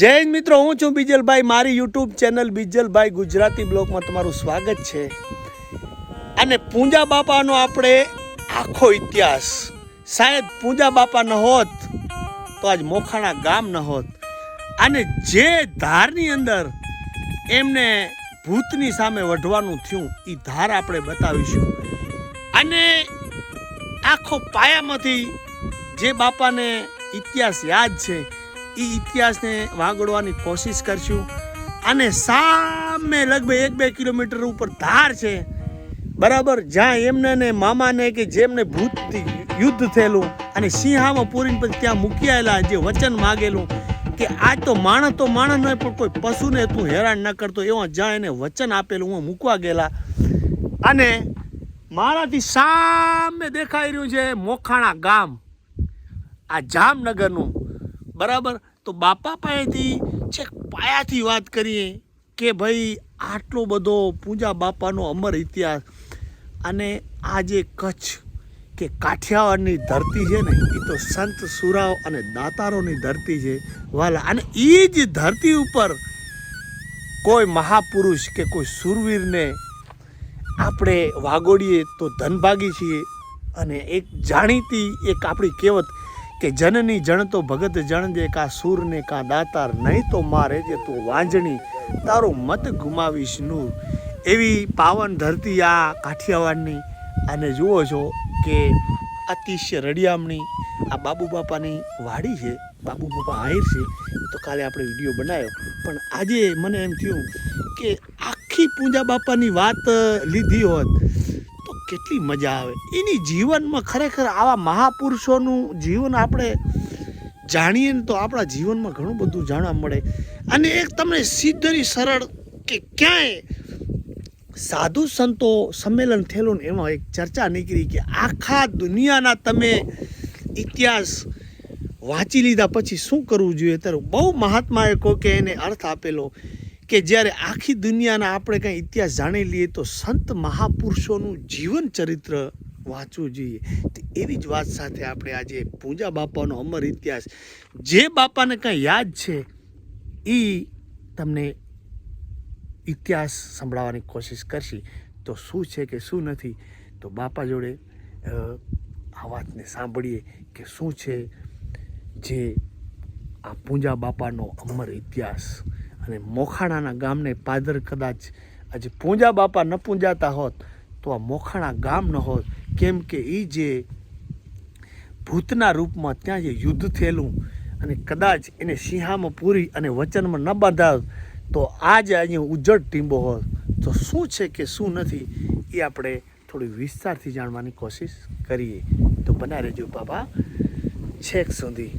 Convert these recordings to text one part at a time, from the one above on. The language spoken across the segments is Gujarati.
હિન્દ મિત્રો, હું છું બીજલભાઈ. મારી યુટ્યુબ ચેનલ બીજલભાઈ ગુજરાતી બ્લોગમાં તમારું સ્વાગત છે. અને પૂંજા બાપાનો આપણે આખો ઇતિહાસ. શાયદ પૂંજા બાપા ન હોત તો આજ મોખાણા ગામ ન હોત. અને જે ધારની અંદર એમને ભૂતની સામે વઢવાનું થયું એ ધાર આપણે બતાવીશું. અને આખો પાયામાંથી જે બાપાને ઇતિહાસ યાદ છે એ ઇતિહાસને વાગડવાની કોશિશ કરશું. અને સામે લગભગ એક બે કિલોમીટર ઉપર ધાર છે. બરાબર, જ્યાં એમને ને મામાને કે જેમને ભૂતથી યુદ્ધ થયેલું અને સિંહામાં પૂરીને પછી ત્યાં મૂકી જે વચન માગેલું કે આજ તો માણસ તો માણસ નહીં, પણ કોઈ પશુને તું હેરાન ન કરતો, એવા જ્યાં એને વચન આપેલું, હું મૂકવા ગયેલા. અને મારાથી સામે દેખાઈ રહ્યું છે મોખાણા ગામ. આ જામનગરનું બરાબર? તો બાપા પાસેથી છેક પાયાથી વાત કરીએ કે ભાઈ, આટલો બધો પૂજા બાપાનો અમર ઇતિહાસ અને આ જે કચ્છ કે કાઠિયાવાડની ધરતી છે ને એ તો સંત, સુરાવ અને દાતારોની ધરતી છે. વાલા, અને એ જ ધરતી ઉપર કોઈ મહાપુરુષ કે કોઈ સુરવીરને આપણે વાગોડીએ તો ધનભાગી છીએ. અને એક જાણીતી એક આપણી કહેવત કે જનની જણ તો ભગત જણ જે કા સૂરને કા દાતાર નહીં તો મારે જે તું વાંજણી, તારો મત ગુમાવીશ નૂર. એવી પાવન ધરતી આ કાઠિયાવાડની. અને જુઓ છો કે અતિશય રડિયામણી આ બાબુ બાપાની વાડી છે. બાબુ બાપા આહિર છે. તો કાલે આપણે વીડિયો બનાવ્યો. પણ આજે મને એમ થયું કે આખી પૂજા બાપાની વાત લીધી હોત. કેટલી મજા આવે. એની જીવનમાં ખરેખર આવા મહાપુરુષોનું જીવન આપણે જાણીએ ને તો આપણા જીવનમાં ઘણું બધું જાણવા મળે. અને એક તમને સીધરી સરળ કે ક્યાંય સાધુ સંતો સંમેલન થયેલું ને એમાં એક ચર્ચા નીકળી કે આખા દુનિયાના તમે ઇતિહાસ વાંચી લીધા પછી શું કરવું જોઈએ? ત્યારે બહુ મહાત્માએ કહો કે એને અર્થ આપેલો કે જ્યારે આખી દુનિયાના આપણે કંઈ ઇતિહાસ જાણી લઈએ તો સંત મહાપુરુષોનું જીવન ચરિત્ર વાંચવું જોઈએ. તો એવી જ વાત સાથે આપણે આજે પૂજા બાપાનો અમર ઇતિહાસ. જે બાપાને કાંઈ યાદ છે એ તમને ઇતિહાસ સંભળાવવાની કોશિશ કરશી. તો શું છે કે શું નથી? તો બાપા જોડે આ વાતને સાંભળીએ કે શું છે જે આ પૂંજા બાપાનો અમર ઇતિહાસ. અને મોખાણાના ગામને પાદર કદાચ આજે પૂંજા બાપા ન પૂંજાતા હોત, તો આ મોખાણા ગામ ન હોત. કેમ કે એ જે ભૂતના રૂપમાં ત્યાં જે યુદ્ધ થયેલું અને કદાચ એને સિંહામાં પૂરી અને વચનમાં ન બાંધાવ તો આજે અહીંયા ઉજ્જડ ટીંબો હોત. તો શું છે કે શું નથી, એ આપણે થોડી વિસ્તારથી જાણવાની કોશિશ કરીએ. તો બના રહેજો બાબા છેક સુધી.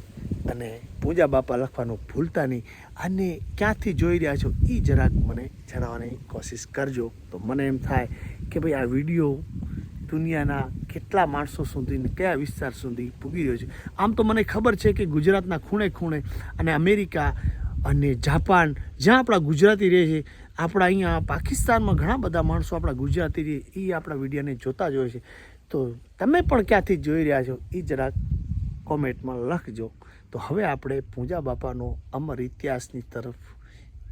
અને પૂજા બાપા લખવાનું ભૂલતા નહીં. અને ક્યાંથી જોઈ રહ્યા છો એ જરાક મને જણાવવાની કોશિશ કરજો. તો મને એમ થાય કે ભાઈ આ વીડિયો દુનિયાના કેટલા માણસો સુધી ને કયા વિસ્તાર સુધી પૂગી રહ્યો છે. આમ તો મને ખબર છે કે ગુજરાતના ખૂણે ખૂણે અને અમેરિકા અને જાપાન જ્યાં આપણા ગુજરાતી રહે છે, આપણા અહીંયા પાકિસ્તાનમાં ઘણા બધા માણસો આપણા ગુજરાતી રહે એ આપણા વિડીયોને જોતા જ હોય છે. તો તમે પણ ક્યાંથી જોઈ રહ્યા છો એ જરાક કોમેન્ટમાં લખજો. તો હવે આપણે પૂજા બાપાનો અમર ઇતિહાસની તરફ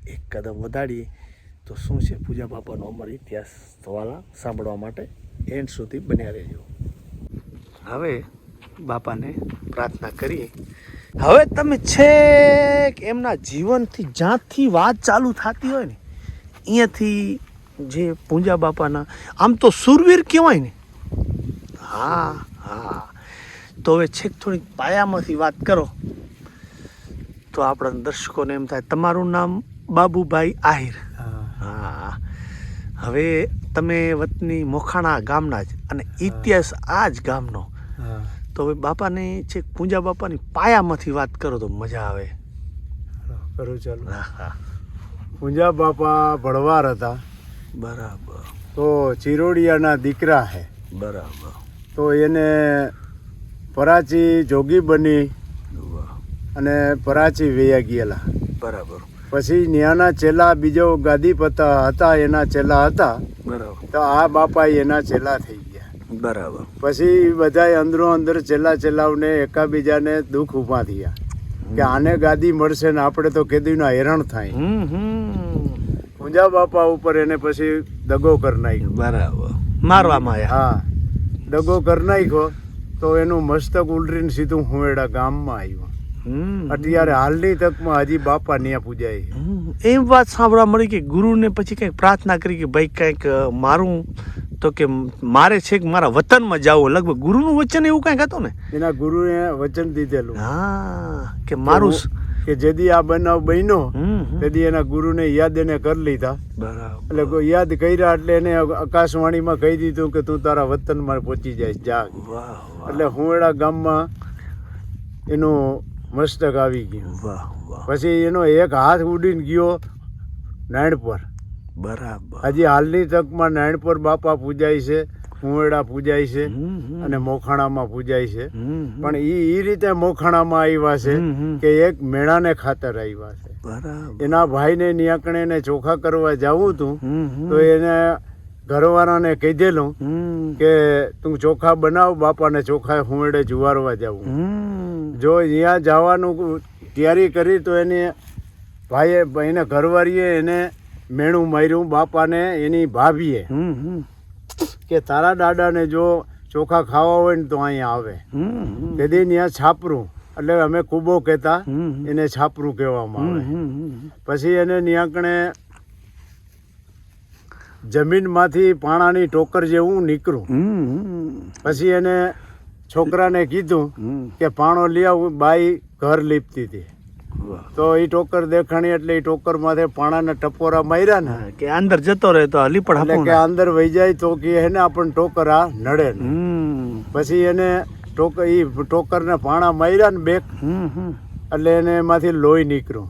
એક કદમ વધારીએ. તો શું છે પૂજા બાપાનો અમર ઇતિહાસ? સવાલા સાંભળવા માટે એન્ડ સુધી બન્યા રહેજો. હવે બાપાને પ્રાર્થના કરીએ. હવે તમે છેક એમના જીવનથી જ્યાંથી વાત ચાલુ થતી હોય ને અહીંયાથી જે પૂંજા બાપાના, આમ તો સુરવીર કહેવાય ને. હા હા. તો હવે છેક થોડીક પાયામાંથી વાત કરો. તો આપણા દર્શકોને એમ થાય તમારું નામ બાબુભાઈ આહિર. હા. હવે તમે વતની મોખાણા ગામના જ અને ઇતિહાસ આ જ ગામનો. તો હવે બાપાની છેક પૂંજા બાપાની પાયામાંથી વાત કરો તો મજા આવે. કરું ચાલો. પૂંજા બાપા ભળવાર હતા. બરાબર. તો ચિરોડિયાના દીકરા હે. બરાબર. તો એને પરાચી જોગી બની અને પરાચી વૈયા ગયેલા. બરાબર. પછી ન્યાના ચેલા બીજો ગાદીપતા હતા એના ચેલા હતા. બરાબર. તો આ બાપા એના ચેલા થઈ ગયા. બરાબર. પછી બધાય અંદરો અંદર ચેલા ચેલાઓને એકાબીજાને દુઃખ ઊભા થયા. કે આને ગાદી મળશે ને આપણે તો કેદીના હેરણ થાય. પૂંજા બાપા ઉપર એને પછી દગો કરી નાખ્યો. બરાબર. મારવામાં આવ્યા હા. દગો કરી નાખ્યો. તો એનું મસ્તક ઉલરીને સીધું હુંવેડા ગામમાં આવ્યું. હમ. અત્યારે હાલની તકમાં હજી બાપા ન્યા પૂજાય એમ વાત સાંભળવા મળી કે ગુરુને પછી કંઈક પ્રાર્થના કરી કે ભાઈ કંઈક મારું તો કે મારે છે કે મારા વતનમાં જવું. લગભગ ગુરુનું વચન એવું કંઈક હતું ને? એના ગુરુએ વચન દીધેલું. હા કે મારું કે જેદી આ બનાવ બન્યો. તેથી એના ગુરુને યાદ એને કરી લીધા. બરાબર. એટલે યાદ કર્યા એટલે એને આકાશવાણીમાં કહી દીધું કે તું તારા વતનમાં પહોંચી જાય જા. એટલે હુંવેડા ગામમાં એનું મસ્તક આવી ગયું. વાહ વાહ. પછી એનો એક હાથ ઉડીને ગયો નાયણ પર બરાબર. હજી હાલની તકમાં નાયણ પર બાપા પૂજાય છે. હુંવેડા પૂજાય છે. અને મોખાણામાં પૂજાય છે. પણ એ એ રીતે મોખાણામાં આવ્યા છે. કે એક મેળાને ખાતર આવ્યા છે એના ભાઈને નિયાકણે એને ચોખા કરવા જવું હતું હમ. તો એને ઘરવાળાને કીધેલું. કે તું ચોખા બનાવ બાપાને ચોખા હુંવેડે જુવારવા જવું. જો અહીંયા જવાનું તૈયારી કરી તો એને ભાઈએ એને ઘરવાળીએ એને મેણું માર્યું બાપાને એની ભાભીએ. કે તારા દાદાને જો ચોખા ખાવા હોય ને તો અહીંયા આવે. તેથી ત્યાં છાપરું એટલે અમે કૂબો કહેતા. એને છાપરું કહેવામાં આવે. પછી એને નિયાકણે જમીનમાંથી પાણાની ટોકર જેવું નીકળું. પછી એને છોકરાને કીધું કે પાણો લઈ આવું બાઈ ઘર લીપતી હતી. તો એ ટોકર દેખાણી એટલે એ ટોકર માથે પાણાના ટપોરા માર્યા ને. કે અંદર જતો રહે તો હલી પણ એટલે કે અંદર વહી જાય તો કે એને આપણને ટોકર આ નડે ને. પછી એને ટોકર એ ટોકરને પાણા માર્યા ને બેક. હમ. એટલે એને એમાંથી લોહી નીકળ્યું.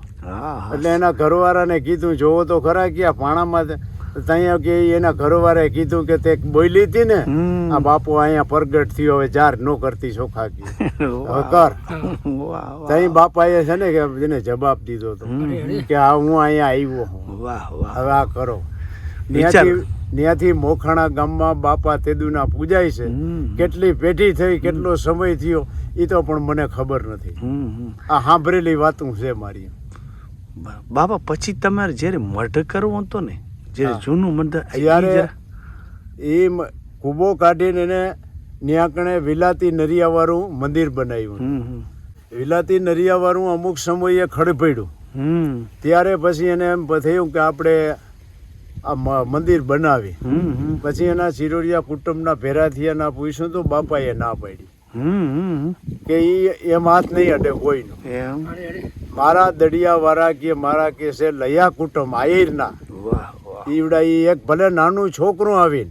એટલે એના ઘરવાળાને કીધું જોવો તો ખરા કે આ પાણામાં ત્યાં કે એના ઘરવાળાએ કીધું કે તે બોલી હતી ને આ બાપુ અહીંયા પ્રગટ થયો હવે જાર નો કરતી ચોખા કી કર. વાહ, વાહ. ત્યાં બાપાએ છે ને કે એને જવાબ દીધો હતો. કે આ હું અહીંયા આવ્યો હું. વાહ વાહ. હવે આ કરો. ત્યાંથી ત્યાંથી મોખાણા ગામમાં બાપા તેદુના પૂજાય છે. કેટલી પેઢી થઈ કેટલો સમય થયો એ તો પણ મને ખબર નથી. આ સાંભળેલી વાતું છે મારી. બાપા પછી તમારે જ્યારે મઢ કરવો હતો ને જ્યારે જૂનું મંદિર આ જ્યારે એ કૂબો કાઢીને એને ન્યાકણે વિલાતી નરિયાવાળું મંદિર બનાવ્યું. વિલાતી નરિયાવાળું અમુક સમયે ખડભડ્યું હમ. ત્યારે પછી એને એમ થયું કે આપણે આ મંદિર બનાવી. પછી એના શિરોડિયા કુટુંબના ભેરા થયા ના પૂછ્યું તો બાપાએ ના પાડી. કે એ એમ હાથ નહીં અડે કોઈનો. મારા દડિયા વાળા કે મારા કે છે લયા કુટુંબ આયરના ના. વાહ. ઈવડા ઈ એક ભલે નાનું છોકરું આવીને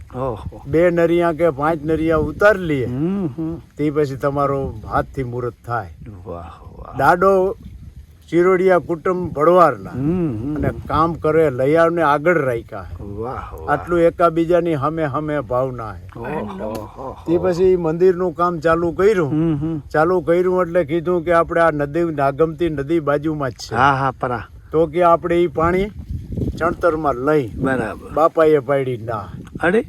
બે નરિયા કે પાંચ નરિયા ઉતાર લઈએ. તે પછી તમારો હાથથી મુહૂર્ત થાય. દાડો ચિરોડિયા કુટુંબ ભળવારના. અને કામ કરે લયાવને આગળ રાખ્યા. આટલું એકાબીજાની હમે હમે ભાવના ઓહો. તે પછી મંદિરનું કામ ચાલુ કર્યું. ચાલુ કર્યું એટલે કીધું કે આપણે આ નદી નાગમતી નદી બાજુમાં જ છે. હા હા તો કે આપણે એ પાણી ચણતરમાં લઈ બરાબર. બાપાએ પાડી ના. અરે?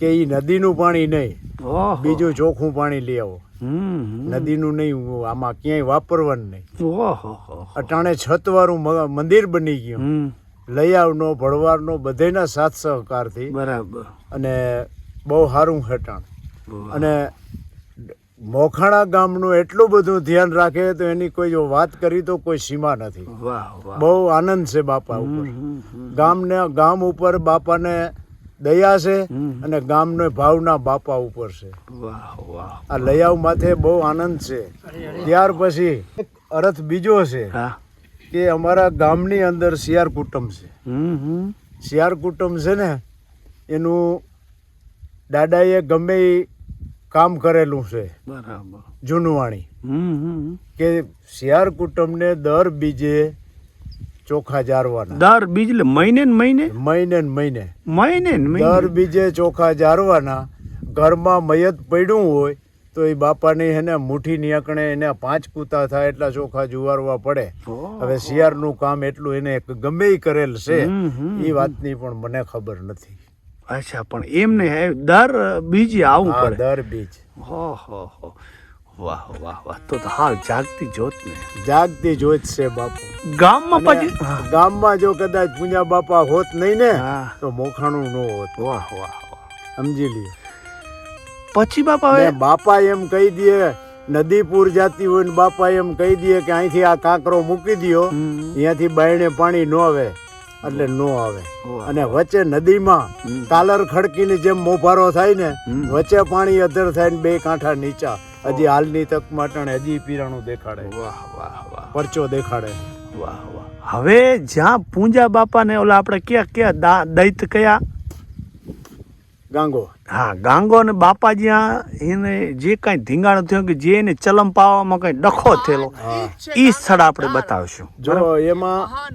કે એ નદીનું પાણી નહીં. બીજું ચોખ્ખું પાણી લઈ આવો. નદીનું નહીં આમાં ક્યાંય વાપરવાનું નહીં. અટાણે છતવાળું વાળું મંદિર બની ગયું. લયાવનો ભળવારનો બધેના સાથ સહકારથી. બરાબર. અને બહુ સારું હેઠાણ અને મોખાણા ગામનું એટલું બધું ધ્યાન રાખે તો એની કોઈ જો વાત કરી તો કોઈ સીમા નથી. બહુ આનંદ છે બાપા ઉપર. ગામને ગામ ઉપર બાપાને દયા છે અને ગામને ભાવના બાપા ઉપર છે. આ લયાવ માથે બહુ આનંદ છે. ત્યાર પછી એક અર્થ બીજો છે હા. કે અમારા ગામની અંદર શિયાર કુટુંબ છે શિયાર કુટુંબ છે ને એનું દાદાએ ગમે કામ કરેલું છે. બરાબર. જૂનવાણી. કે શિયાર કુટુંબને દર બીજે ચોખા જારવાના. દર બીજ એટલે મહિને મહિને? મહિને મહિને. મહિને દર બીજે ચોખા જારવાના ઘરમાં મયત પડ્યું હોય તો એ બાપાની એને મુઠ્ઠીની નિયકણે એને પાંચ કૂતા થાય એટલા ચોખા જુવારવા પડે. હવે શિયાળનું કામ એટલું એને ગમે કરેલ છે એ વાતની પણ મને ખબર નથી. અચ્છા પણ એમને દર બીજે આવું પડે. દર બીજ. હો હો હો. વાહ વાહ વાહ. તો હાવ જાગતી જોત ને. જાગતી જોત છે બાપુ. ગામમાં પછી? ગામમાં જો કદાચ પૂજા બાપા હોત નહીં ને તો મોખાણું ન હોત. વાહ વાહ સમજી લ્યો. પછી બાપા હવે? બાપા એમ કહી દે નદીપુર જાતી હોય ને બાપા એમ કહી દે કે અહીંથી આ કાંકરો મૂકી દો. અહીંયાથી બાયણે પાણી ન આવે. એટલે નો આવે. અને વચ્ચે નદીમાં. કાલર ખડકીની જેમ મોભારો થાય ને વચ્ચે પાણી અધર થાય ને બે કાંઠા નીચા. હજી હાલની તક માટે હજી પીરાણું દેખાડે. વાહ વાહ વાહ. પરચો દેખાડે. વાહ વાહ. હવે જ્યાં પૂંજા બાપા ને ઓલા આપણે ક્યાં ક્યાં દા- દૈત કયા? ગાંગો. હા ગાંગો અને બાપા જ્યાં એને જે કાંઈ ધીંગાણ થયું કે જે એને ચલમ પાવામાં કઈ ડખો થયેલો એ સ્થળ આપણે બતાવશું. જો એમાં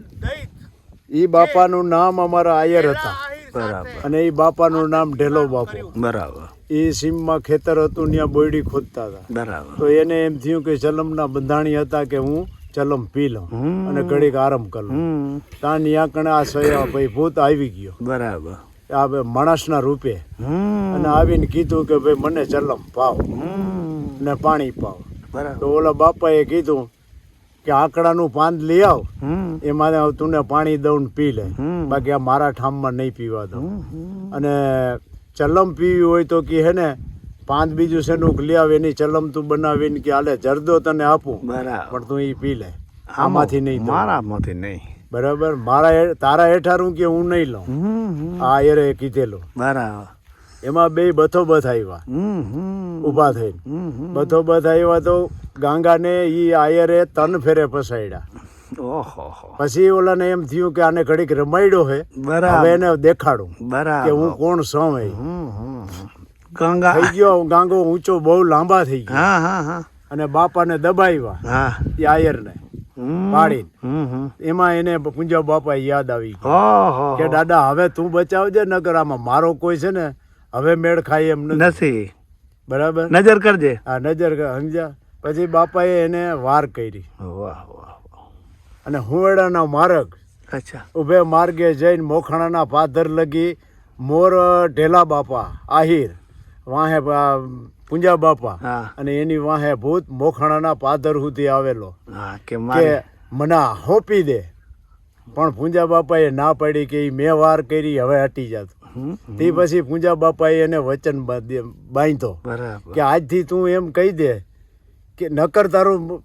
ઈ બાપાનું નામ અમારા આયર હતા. બરાબર અને એ બાપાનું નામ ઢેલો બાપુ. બરાબર. એ સીમમાં ખેતર હતું ત્યાં બોયડી ખોદતા હતા. બરાબર. તો એને એમ થયું કે ચલમના બંધાણી હતા કે હું ચલમ પી લઉં અને ઘડીક આરામ કરું લઉં. ત્યાં ત્યાં કણે આ સયા ભાઈ ભૂત આવી ગયો. બરાબર. આ માણસના રૂપે. હમ. અને આવીને કીધું કે ભાઈ મને ચલમ પાવ ને પાણી પાવ. બરાબર. તો ઓલા બાપાએ કીધું કે આંકડાનું પાન લઈ આવ. એમાં તું પાણી દઉં પી લે. બાકી આ મારા ઠામમાં નહીં પીવા દઉં. અને ચલમ પીવી હોય તો કે હે ને પાંચ બીજું શેનું લઈ આવે એની ચલમ તું બનાવીને કે હાલે જરદો તને આપું. બરાબર. પણ તું એ પી લે. આમાંથી નહીં. મારામાંથી નહીં. બરાબર? મારા તારા હેઠારું કે હું નહીં લઉં. આ એરે કીધેલું. બરાબર. એમાં બે બથો બથ આવ્યા ઊભા થઈને. હમ હમ. બથો બથ આવ્યા તો ગાંગાને ઈ આયરે તન ફેરે પસાડ્યા પછી ઓલાને એમ થયું કે આને ઘડીક રમાડ્યો હે. હવે એને દેખાડું કે હું કોણ છું એ. ગંગા. થઈ ગયો ગાંગો ઊંચો બહુ લાંબા થઈ ગયો. હા હા હા. અને બાપાને દબાવ્યા હા. એ આયરને પાડી. એમાં એને પૂંજા બાપા યાદ આવી કે દાદા હવે તું બચાવજે નકર આમાં મારો કોઈ છે ને હવે મેળ ખાય એમ નથી. બરાબર? નજર કરજે. હા નજર સમજ્યા? પછી બાપાએ એને વાર કરી. વાહ વાહ અને હુંવેડાના માર્ગ. અચ્છા. ઉભે માર્ગે જઈને મોખણાના પાદર લગી મોર ઢેલા બાપા આહિર વાહે પૂંજા બાપા હા. અને એની વાહે ભૂત મોખણાના પાદર સુધી આવેલો. હા કે મના હોપી દે. પણ પૂંજા બાપાએ ના પાડી કે એ મેં વાર કરી હવે હટી જાત. તે પછી પૂંજા બાપાએ એને વચન બાંધી- બાંધ્યો. કે આજથી તું એમ કહી દે કે નકર તારું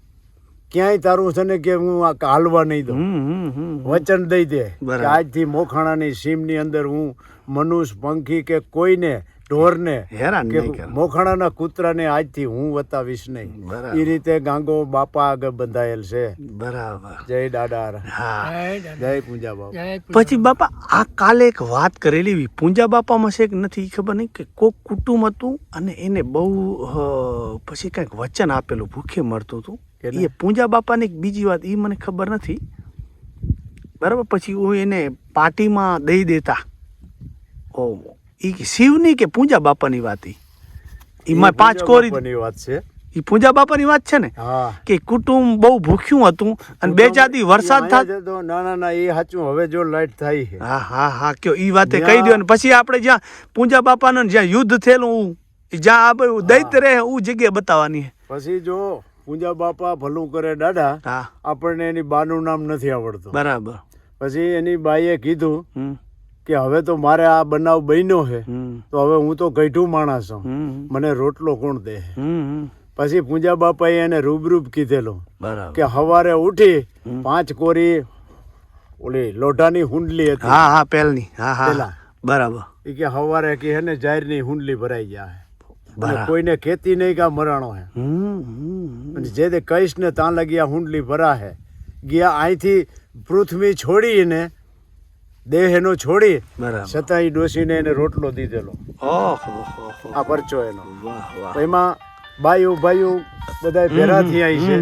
ક્યાંય તારું છે ને કે હું આ હાલવા નહીં દઉં. વચન દઈ દે. કે આજથી મોખાણાની સીમની અંદર હું મનુષ્ય પંખી કે કોઈને ઢોરને હેરાન કે નહીં કૂતરાને આજથી હું બતાવીશ નહીં. એ રીતે ગાંગો બાપા આગળ બંધાયેલ છે. બરાબર. જય દાદા હા. જય પૂંજા બાપા. પછી બાપા. આ કાલે એક વાત કરેલી એવી. પૂંજા બાપામાં છે કે નથી ખબર નહીં કે કોક કુટુંબ હતું અને એને બહુ પછી કંઈક વચન આપેલું ભૂખે મળતું હતું? એ પૂંજા બાપાની એક બીજી વાત એ મને ખબર નથી. બરાબર? પછી હું એને પાર્ટીમાં દઈ દેતા. ઓ એ શિવની કે પૂંજા બાપાની વાત ઈ? એમાં પાંચ કોરી વાત છે. એ પૂંજા બાપાની વાત છે ને? કે કુટુંબ બહુ ભૂખ્યું હતું અને બે ચાર વરસાદ થાય થાત ના ના ના એ સાચું હવે જો લાઈટ થાય છે. હા હા હા કયો એ વાતે કહી દો ને પછી આપણે જ્યાં પૂંજા બાપાનું જ્યાં યુદ્ધ થયેલું જ્યાં આપણે દૈત રહે ઉ જગ્યા બતાવવાની છે. પછી જો પૂંજા બાપા ભલું કરે દાદા હા. આપણને એની બાનું નામ નથી આવડતું. બરાબર. પછી એની બાઈએ કીધું કે હવે તો મારે આ બનાવ બન્યો છે તો હવે હું તો ગઈઢું માણસ છું. મને રોટલો કોણ દે? પછી પૂજા બાપાએ એને રૂબરૂબ કીધેલું કે સવારે ઉઠી પાંચ કોરી ઓલી લોઢાની હુંડલી હતી. હા હા પહેલની હા હા બરાબર. એ કે સવારે કે હે ને જાહેરની હુંડલી ભરાઈ જાય કોઈને ખેતી નહીં કા મરાણો હે. અને જે તે કહીશ ને ત્યાં લગી આ હુંડલી ભરા હે. ગયા અહીંથી પૃથ્વી છોડીને દેહ એનો છોડી છતાં એ ડોસીને એને રોટલો દીધેલો. આ પરચો એનો. એમાં બાયુ બાયુ બધા ભેરા થયા છે.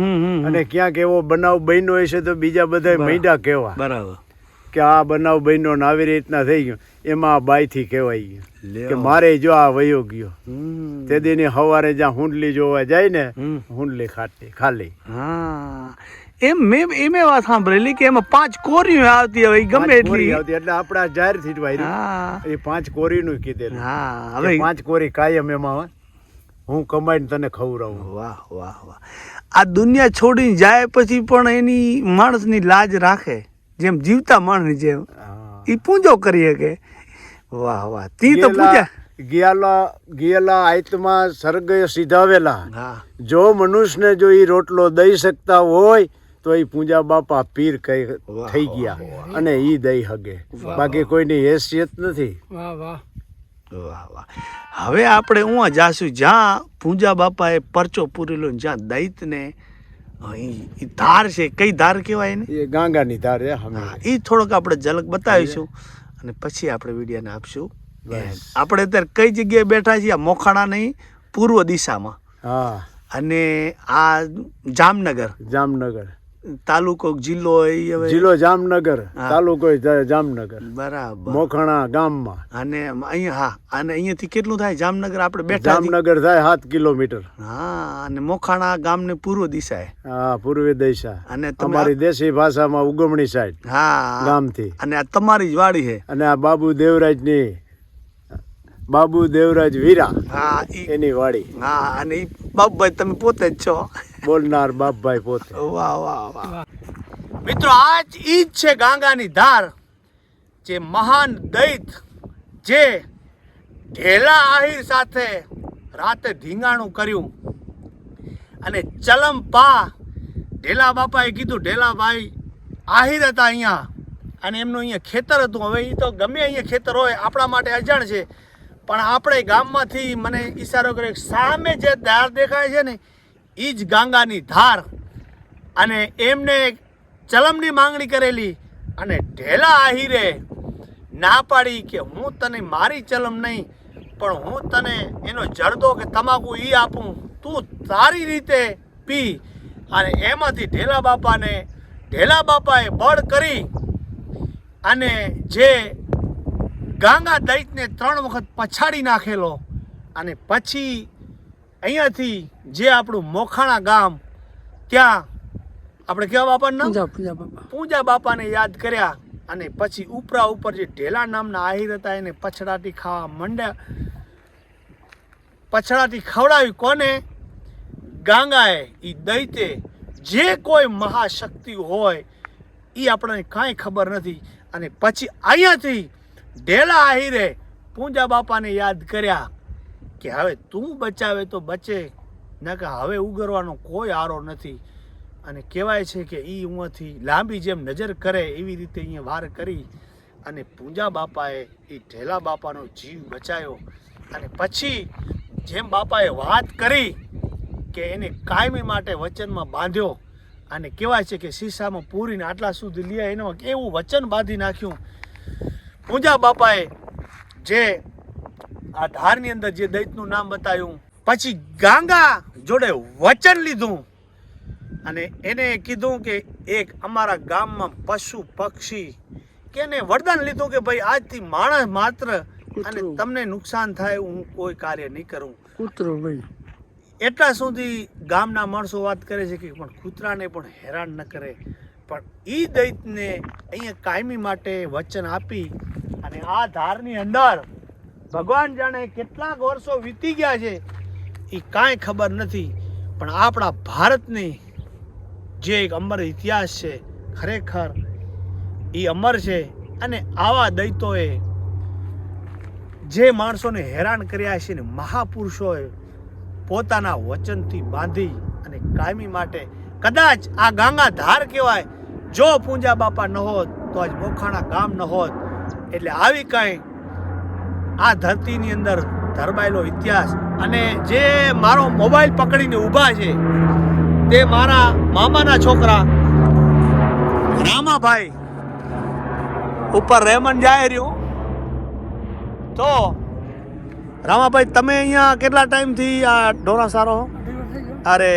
અને ક્યાંક એવો બનાવ બન્યો હશે તો બીજા બધા મૈડા કેવા. બરાબર. કે આ બનાવ બન્યો ને આવી રીતના થઈ ગયો. એમાં આ બાઈથી કહેવાય ગયું. કે મારે જો આ વયો ગયો. તે દીની સવારે જ્યાં હુંડલી જોવા જાય ને હુંડલી ખાટી ખાલી. હા. એમ મેં એમે વાત સાંભળેલી કે એમાં પાંચ કોરીઓ આવતી હવે ગમે એટલી. આવતી એટલે આપણા જાહેરથી હા. એ પાંચ કોરીનું કીધેલું. હા હવે પાંચ કોરી કાયમ એમાં હું. કમાઈને તને ખવડાવું. વાહ વાહ વાહ. આ દુનિયા છોડીને જાય પછી પણ એની માણસની લાજ રાખે. જેમ જીવતા માણસ જેમ. એ પૂજો કરી શકે. વાહ વાહ. તી તો પૂજા ગિયાલા ગયેલા આયતમાં સર્ગય સીધાવેલા. હા. જો મનુષ્યને જો એ રોટલો દઈ શકતા હોય તો એ પૂજા બાપા પીર કઈ થઈ ગયા અને એ દઈ હગે. બાકી કોઈની હેસિયત નથી. વાહ વાહ. વાહ વાહ. હવે આપણે હું જાશું જ્યાં પૂજા બાપાએ પરચો પૂરેલો ને જ્યાં દૈતને અહીં ઈ ધાર છે. કઈ ધાર કહેવાય ને એ ગાંગાની ધાર છે હા એ થોડોક આપણે ઝલક બતાવીશું અને પછી આપણે વિડીયાને આપશું. બસ. આપણે અત્યારે કઈ જગ્યાએ બેઠા છીએ? આ મોખાણા નહીં પૂર્વ દિશામાં. હા. અને આ જામનગર. જામનગર. તાલુકો જિલ્લો હવે જિલ્લો જામનગર તાલુકો જામનગર. બરાબર. મોખણા ગામમાં. અને અહીંયા હા અને અહીંયાથી કેટલું થાય? જામનગર આપણે બેઠા. જામનગર થાય સાત કિલોમીટર. હા અને મોખાણા ગામને પૂર્વ દિશાએ. હા પૂર્વ દિશા. અને તમારી દેશી ભાષામાં ઉગમણી સાઈડ હા. ગામથી. અને આ તમારી જ વાડી છે. અને આ બાબુ દેવરાજની બાબુ દેવરાજ વીરા હા એની વાડી. હા અને બાબુભાઈ તમે પોતે જ છો. બોલનાર બાપભાઈ પોતે. વાહ વાહ વાહ. મિત્રો આજ ઈ જ છે ગાંગાની ધાર જે મહાન દૈત જે ઢેલા આહિર સાથે રાતે ધીંગાણું કર્યું. અને ચલમપા ઢેલા બાપાએ કીધું ઢેલાભાઈ આહિર હતા અહીંયા. અને એમનું અહીંયા ખેતર હતું. હવે એ તો ગમે અહીંયા ખેતર હોય આપણા માટે અજાણ છે. પણ આપણે ગામમાંથી મને ઈશારો કર્યો સામે જે ધાર દેખાય છે ને એ જ ગાંગાની ધાર. અને એમને ચલમની માંગણી કરેલી અને ઢેલા આહિરે ના પાડી કે હું તને મારી ચલમ નહીં, પણ હું તને એનો જરદો કે તમાકુ ઈ આપું. તું તારી રીતે પી. અને એમાંથી ઢેલા બાપાને, ઢેલા બાપાએ બળ કરી અને જે ગાંગા દૈતને ત્રણ વખત પછાડી નાખેલો અને પછી અહીંયાથી જે આપણું મોખાણા ગામ ત્યાં આપણે કેવા બાપાનું નામ? પૂજા બાપા. પૂજા બાપાને યાદ કર્યા અને પછી ઉપરા ઉપર જે ઢેલા નામના આહિર હતા એને પછડાટી ખાવા માંડ્યા. પછડાટી ખવડાવી કોને? ગાંગાએ. એ દૈતે. જે કોઈ મહાશક્તિ હોય એ આપણને કાંઈ ખબર નથી. અને પછી અહીંયાથી ઢેલા આહિરે પૂજા બાપાને યાદ કર્યા. કે હવે તું બચાવે તો બચે, ન કે હવે ઉગરવાનો કોઈ આરો નથી. અને કહેવાય છે કે એ ઉંમરથી લાંબી જેમ નજર કરે એવી રીતે અહીંયા વાર કરી અને પૂંજા બાપાએ એ ઢેલા બાપાનો જીવ બચાવ્યો અને પછી જેમ બાપાએ વાત કરી કે એને કાયમી માટે વચનમાં બાંધ્યો અને કહેવાય છે કે શીશામાં પૂરીને આટલા સુધી લે એનો એવું વચન બાંધી નાખ્યું. પૂંજા બાપાએ જે આ ધારની અંદર જે દૈતનું નામ બતાવ્યું પછી ગાંગા જોડે વચન લીધું. અને એને કીધું કે એક અમારા ગામમાં પશુ પક્ષી કે એને વરદાન લીધું કે ભાઈ આજથી માણસ માત્ર અને તમને નુકસાન થાય હું કોઈ કાર્ય નહીં કરું. કૂતરો ભાઈ. એટલા સુધી ગામના માણસો વાત કરે છે કે પણ કૂતરાને પણ હેરાન ન કરે. પણ એ દૈતને અહીંયા કાયમી માટે વચન આપી અને આ ધારની અંદર ભગવાન જાણે કેટલાક વર્ષો વીતી ગયા છે એ કાંઈ ખબર નથી. પણ આપણા ભારતની જે એક અમર ઇતિહાસ છે, ખરેખર એ અમર છે. અને આવા દૈતોએ જે માણસોને હેરાન કર્યા છે ને મહાપુરુષોએ પોતાના વચનથી બાંધી અને કાયમી માટે કદાચ આ ગાંગા ધાર કહેવાય, જો પૂંજા બાપા ન હોત તો આજ મોખાણા ગામ ન હોત. એટલે આવી કાંઈ આ ધરતીની અંદર ધરબાયેલો ઇતિહાસ અને જે મારો મોબાઈલ પકડીને ઊભા છે તે મારા મામાના છોકરા રામાભાઈ ઉપર રહેમન જાય રહ્યું તો રામાભાઈ તમે અહીંયા કેટલા ટાઈમથી આ ઢોરા સારો અરે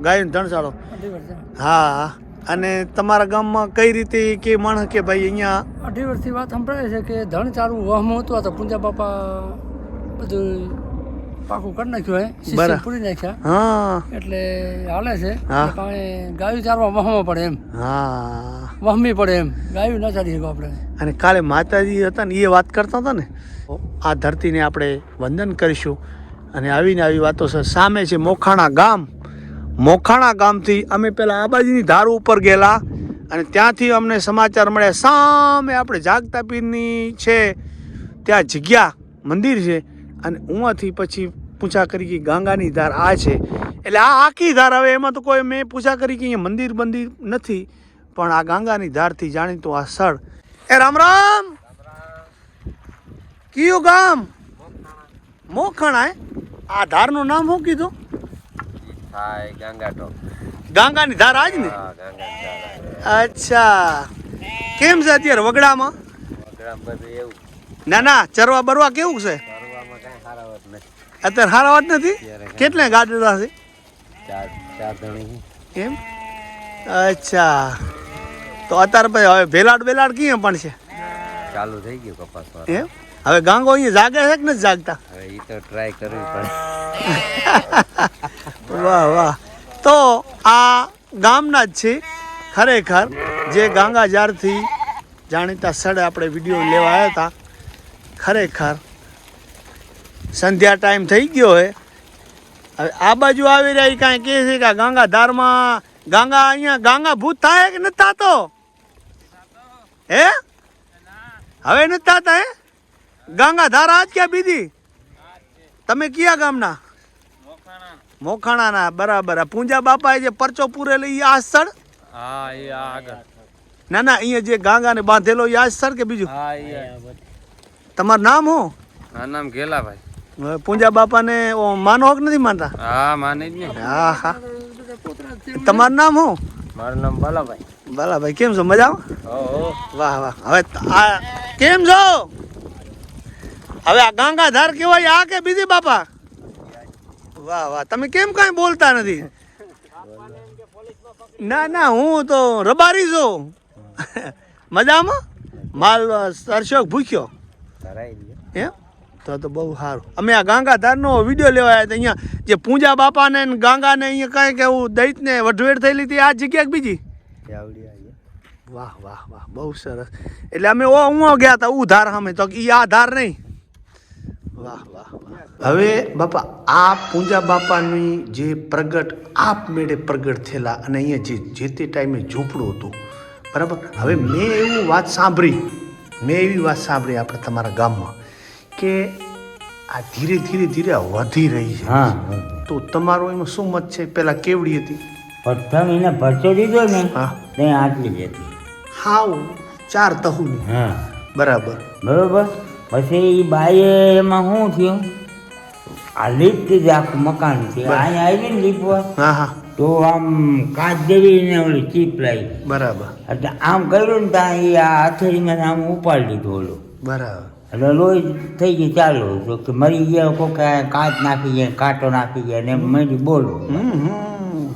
ગાયન ધણ. સારો. અઢી હા. અને તમારા ગામમાં કઈ રીતે કે માણસ કે ભાઈ અહીંયા અઢી વર્ષથી વાત સંભળાય છે કે ધણ ચાલુ વહમ હતું તો પૂંજા બાપા બધું પાકું કરી નાખ્યું હે. પૂરી નાખ્યા. હા. એટલે હાલે છે. ગાયું ચારવા વહમ પડે એમ. હા. વહમી પડે એમ. ગાયું ના ચાલી શકો આપણે. અને કાલે માતાજી હતા ને એ વાત કરતા હતા ને આ ધરતીને આપણે વંદન કરીશું. અને આવીને આવી વાતો છે સામે છે મોખાણા ગામ. મોખાણા ગામથી અમે પહેલાં આ બાજુની ધાર ઉપર ગયેલા અને ત્યાંથી અમને સમાચાર મળ્યા, સામે આપણે જાગતા પીરની છે, ત્યાં જગ્યા, મંદિર છે. અને ઉંથી પછી પૂછા કરી કે ગાંગાની ધાર આ છે. એટલે આ આખી ધાર હવે એમાં તો કોઈ મેં પૂછા કરી કે અહીંયા મંદિર બંદિર નથી, પણ આ ગાંગાની ધારથી જાણીતું આ સ્થળ. એ રામ રામ! કયું ગામ? મોખણા આ ધારનું નામ શું કીધું? થાય ગંગા ટોપ ગાંગાની ધાર આજ ને? અચ્છા. કેમ છે અત્યારે વગડામાં? વગડામ બધું એવું. ના ના ચરવા બરવા કેવું છે? કાંઈ નથી. અત્યારે હારા વાત નથી? કેટલા ગાડડા છે? ચાર ચાર ધણી કેમ અચ્છા. તો અત્યારે ભાઈ હવે ભેલાડ બેલાડ ક્યાં પણ છે? ચાલુ થઈ ગયું કપાસ એમ? હવે ગાંગો અહીંયા જાગે છે કે નથી જાગતા? હવે એ તો ટ્રાય કરવી પડે. વાહ વાહ. તો આ ગામના જ છે ખરેખર. જે ગાંગા જ્યારથી જાણીતા સ્થળે આપણે વીડિયો લેવા આવ્યા હતા. ખરેખર સંધ્યા ટાઈમ થઈ ગયો હે. હવે આ બાજુ આવી રહ્યા એ કાંઈ કહે છે કે આ ગાંગાધારમાં ગાંગા અહીંયા ગાંગા ભૂત થાય કે નથી થતો? હે? હવે નથી થતા હે? ગાંગાધાર આજ ક્યાં બીજી? તમે કયા ગામના? મોખાણાના. બરાબર. આ પૂંજા બાપાએ જે પરચો પૂરેલો એ આ સ્થળ? હા એ આગળ. ના ના અહીંયા જે ગાંગાને બાંધેલો એ આ સ્થળ કે બીજું? હા તમારું નામ હું મારું નામ ગેલા ભાઈ પૂંજા બાપાને ઓ માનો હક નથી માનતા? હા માને જ ને. હા હા. તમારું નામ હું મારું નામ બાલાભાઈ. બાલાભાઈ કેમ છો? મજામાં? વાહ વાહ. હવે કેમ છો? હવે આ ગાંગાધાર કેવાય આ કે બીજી બાપા? વાહ વાહ, તમે કેમ કાંઈ બોલતા નથી? ના ના, હું તો રબારી છું. મજામાં? માલ સરશોક ભૂખ્યો. એમ? તો તો બહુ સારું. અમે આ ગાંગાધારનો વીડિયો લેવા આવ્યા અહીંયા. જે પૂંજા બાપાને ને ગાંગાને અહીંયા કાંઈ કે એવું દૈતને વઢવેડ થયેલી હતી, આ જગ્યા બીજી? વાહ વાહ વાહ, બહુ સરસ. એટલે અમે ઓ, હું ગયા હતા ઉધાર ધાર સામે. તો ઈ આ ધાર નહીં. વાહ વાહ વાહ. હવે બાપા આ પૂંજા બાપાની જે પ્રગટ આપમેળે પ્રગટ થયેલા અને અહીંયા જે જે તે ટાઈમે ઝૂંપડું હતું. બરાબર? હવે મેં એવું વાત સાંભળી મેં એવી વાત સાંભળી આપણે તમારા ગામમાં કે આ ધીરે ધીરે ધીરે વધી રહી છે. હા. તો તમારો એમાં શું મત છે? પેલા કેવડી હતી? પ્રથમ એને પરચો દીધો ને હા. તે આટલી જ હતી. હાવ ચાર તહુની. હા. બરાબર. બરોબર? પછી એ બાઈએ એમાં શું થયું? આ લીપથી જ આખું મકાન છે. અહીંયા આવી ને લીપવા હા હા. તો આમ કાચ જેવી ને ઓલી ચીપ લાવી બરાબર. એટલે આમ કર્યું ને ત્યાં એ આ હથેળીમાં આમ ઉપાડી લીધું ઓલું. બરાબર. એટલે લોહી થઈ ગયું ચાલુ. તો કે મરી ગયા કોક કાચ નાખી ગયા કાંટો નાખી ગયા ને એમ મળી બોલું. હમ હમ.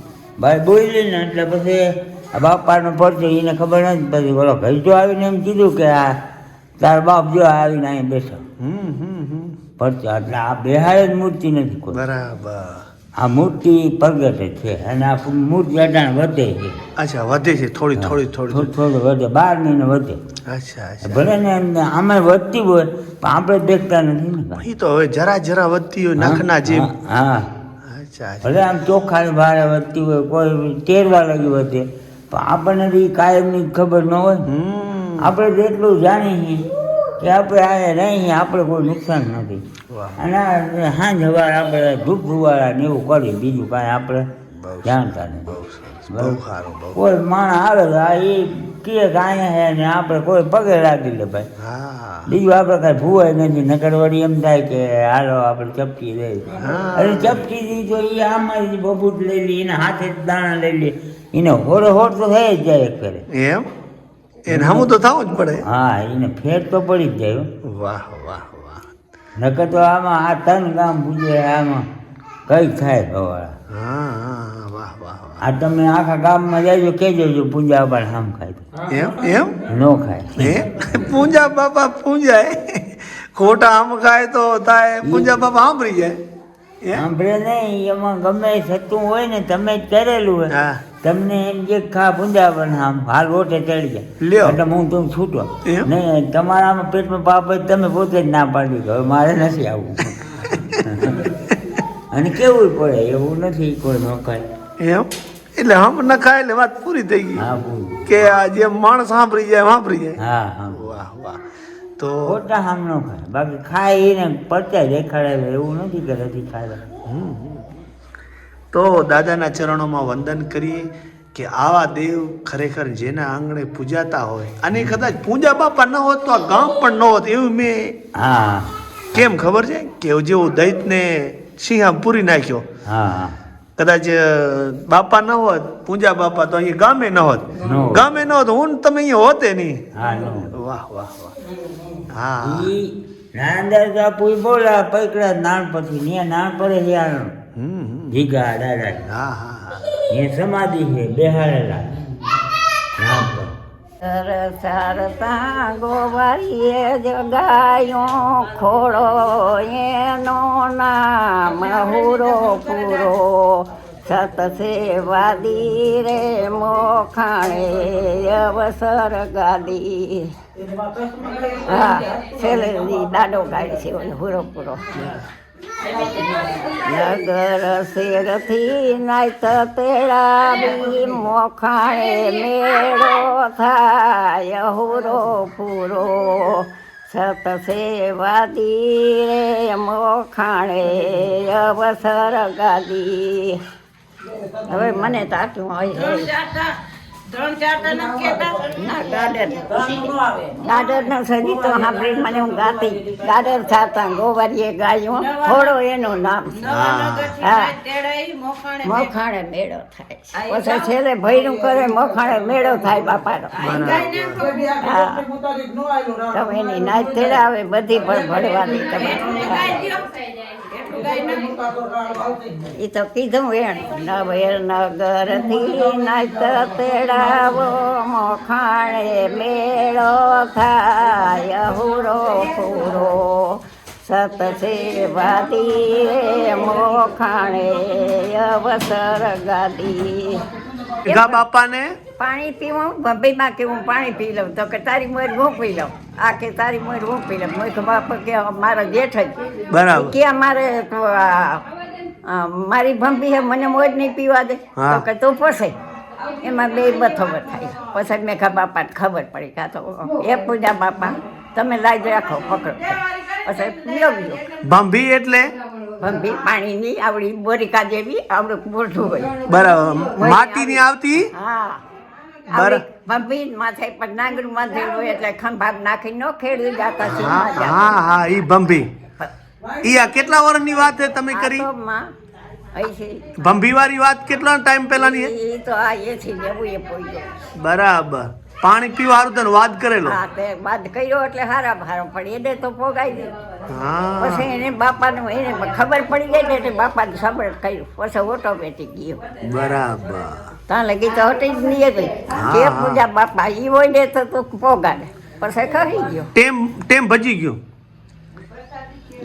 ભાઈ બોલી ને એટલે પછી આ બાપાનો પડતો એને ખબર નથી પછી બોલો તો આવીને એમ કીધું કે આ તારા બાપ જો આવીને અહીં બેસો હમ હમ હમ. પડતો એટલે આ બેહાય જ મૂર્તિ નથી કોઈ. બરાબર. આ મૂર્તિ પ્રગટે જ છે અને આ મૂર્તિ અડાણ વધે છે. અચ્છા વધે છે. થોડી થોડી થોડી થોડી વધે. બાર મહિને વધે. અચ્છા ભલે ને એમ આમે વધતી હોય પણ આપણે દેખતા નથી ને એ તો હવે જરા જરા વધતી હોય નાખના જેમ. હા. ભલે આમ ચોખાની ભારે વધતી હોય કોઈ તેરવા લાગી વધે પણ આપણને બી કાયમની ખબર ન હોય હમ આપણે જેટલું જાણીએ કે આપણે આ રહીએ આપણે કોઈ નુકસાન નથી. અને સાંજ સવાર આપણે ધૂપ ધુવાળા ને એવું કરીએ બીજું કાંઈ આપણે જાણતા નથી બહુ બહુ કોઈ માણસ આવે એ કે કાંઈ છે ને આપણે કોઈ પગે લાગી લે ભાઈ. બીજું આપણે કાંઈ ભૂવાય નથી નકર વળી એમ થાય કે હાલો આપણે ચપટી લઈ. હા. અરે ચપટી દી તો એ આમાં જ બબૂટ લઈ લે એના હાથે દાણા લઈ લે. એને હોર હોર તો થઈ જ જાય એક ફેરે. એમ? એને હમું તો થવું જ પડે. હા એને ફેર તો પડી જ જાય. વાહ વાહ વાહ. નકર તો આમાં આ તન ગામ પૂજે આમાં કઈ થાય ગવાળા હા હા વાહ વાહ આ તમે આખા ગામમાં જાયજો કે જો પૂજા બાળ આમ ખાય એમ એમ? નો ખાય. હે? પૂંજા બાપા પૂંજાય. ખોટા આમ ખાય તો થાય પૂંજા બાપા સાંભળી જાય? સાંભળે નહીં એમાં ગમે થતું હોય ને તમે જ કરેલું હોય. હા. તમને એમ જે ખા પૂંજા આમ હાલ ઓટે ચડી જાય. એટલે હું તું છૂટો. નહીં તમારામાં પેટમાં પાપ તમે પોતે જ ના પાડી હવે મારે નથી આવવું. અને કેવું પડે? એવું નથી કોઈ નોખાય. એમ? એટલે હમ નખાય એટલે વાત પૂરી થઈ ગઈ. કે આ જે માણસ સાંભળી જાય સાંભળી જાય. હા હા. વાહ વાહ. તો ખોટા સામનો ખાય બાકી ખાય એને પચાય દેખાડે એવું નથી કે નથી ખાય તો દાદાના ચરણોમાં વંદન કરીએ કે આવા દેવ ખરેખર જેના આંગણે પૂજાતા હોય અને કદાચ પૂજા બાપા ન હોત તો આ ગામ પણ ન હોત એવું મેં હા. કેમ ખબર છે? કે જેવું દૈતને સિંહા પૂરી નાખ્યો. હા. કદાચ બાપા ન હોત પૂજા બાપા તો અહીંયા ગામે ન હોત. ગામે ન હોત હું તમે અહીંયા હોતે નહીં. વાહ વાહ વાહ. હા. ઈ નાનદાર બાપુ બોલા પૈકડા નાનપણથી ને હમ, હમ. જીગા દાદા હા હા હા. એ સમાધિ છે બેહાડેલા. નાનપણ. સરસરતા ગોવાળીએ જગાયો ખોળો એનો નામ હુરો પૂરો. સત સેવાદી રે મોખાણે અવસર ગાદી. હા છેલ્લે દાડો ગાય છે હુરો પૂરો નગર શેરથી નાયત તેડાવી મોખાણે મેળો થાય હુરો પૂરો સતસેવાદી રે મોખાણે અવસર ગાદી. હવે મને તાતું હોય. ના સંગીતો સાંભળી મને હું ગાતી. ગાડર થતા ગોવારીએ ગાયું. થોડો એનું નામ. હા. મોખાણે મેળો થાય. પછી છેલ્લે ભૈરું કરે મોખાણે મેળો થાય બાપાનો. હા. તમે એની નાચ તેડાવે બધી પણ ભળવાની તમે. એ તો કીધું વેણ નવેર નગરથી નાચ તેડાવો, મોખાણે મેળો થાય હુરો પૂરો સત સેવાદી મોખાણે અવસર ગાદી. ગા બાપાને? પાણી પીવું? ભભીમાં કે હું પાણી પી લઉં. તો કે તારી મોર હું પી લઉં? આ કે તારી મોર હું પી લઉં? મેં કે બાપા કે મારા જેઠ જ. બરાબર. કે અમારે મારી ભંભી હે મને મોજ નહીં પીવા દે. તો કે તું પોસે એમાં બે બથોબત થાય પછી મેં ખા બાપાને ખબર પડી કાં તો એ પૂજા બાપા તમે લાજ રાખો પકડો. પછી પીલો બીજો ભંભી એટલે? ભંભી પાણીની આવડી બોરિકા જેવી આવડું મોઢું હોય. બરાબર. માટીની આવતી? હા. ભંભી માથે પણ નાંગરું બાંધેલું હોય એટલે ખંભાગ નાખી નો ખેડી જાતા હા હા હા ઈ ભંભી ઈ આ કેટલા વર્ષની વાત છે તમે કરી? છે. વાત કેટલા ટાઈમ પહેલાની એ તો આ એ છે લેવું એ પોઈ બરાબર. પાણી પીવા હારું તને વાત કરેલો? હા તે બાદ કર્યો એટલે હારા ભારો પણ એને તો પોગાઈ દે પછી એને બાપાનું એને ખબર પડી ગઈ ને એટલે બાપાને સાંભળ કર્યું. પછી ઓટોમેટિક ગયો. બરાબર. ત્યાં લગી તો હટી જ નહીં ગઈ કે પૂજા બાપા એ હોય ને તો તું પોગાડે. પછી ખરી ગયો. ટેમ ટેમ ભજી ગયો?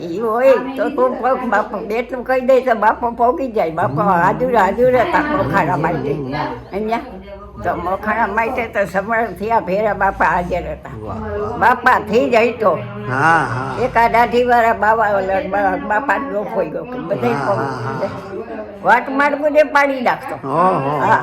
એ હોય તો તું બાપો બેટલું કહી દે તો બાપો પોગી જાય. બાપો હાજુર હાજુર હતા મારી માટે અહીંયા? તો મોખાણા માટે તો સમરણ થયા ભેરા બાપા હાજર હતા. બાપા થી જાય તો હા હા. એકા દાઢી વાળા બાવા બાપા લોકો ફોઈ ગયો બધા વાટ માર્ગું બધે પાડી નાખતો. હા.